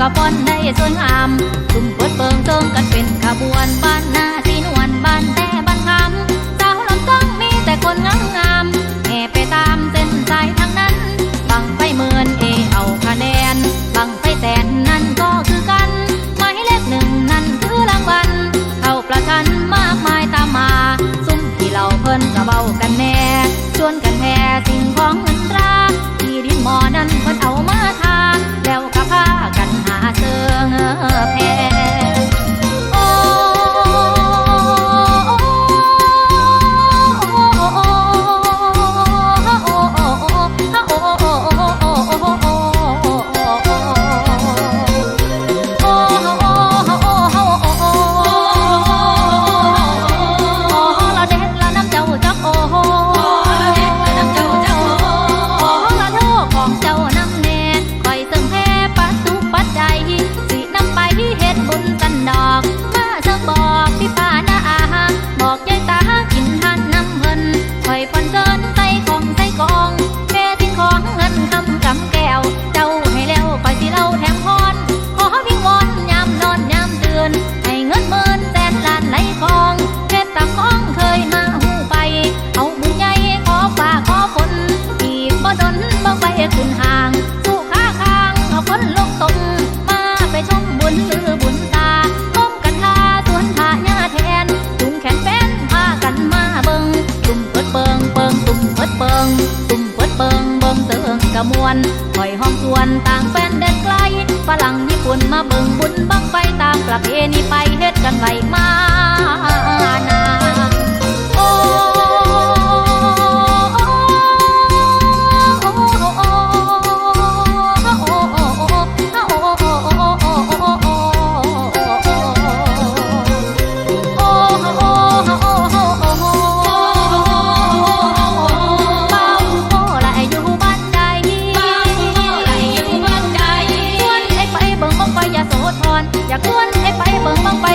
ก็ฟ้อนได้สวยงามตุ่มเปิดเปิงเติงกันเป็นขบวนบ้านนาสีนวลบ้านแต่บ้านคำสาวลำต้องมีแต่คนงามงามแห่ไปตามเส้นสายทางนั้นบังไฟเมินเอเอาคะแนนบังไฟแสนนั่นก็คือกันหมายเลขหนึ่งนั่นคือรางวัลเข้าประชันมากมายตามมา ซุ้มที่เราเพิ่นกระเบา มวนคอยห้องส่วนต่างแฟนเด็ดไกลฝรั่งญี่ปุ่นมาเบิงบุญบังไฟตามประเพณีไปเฮ็ดกันไหวมา อยากชวนให้ไปเบิ่งบังไป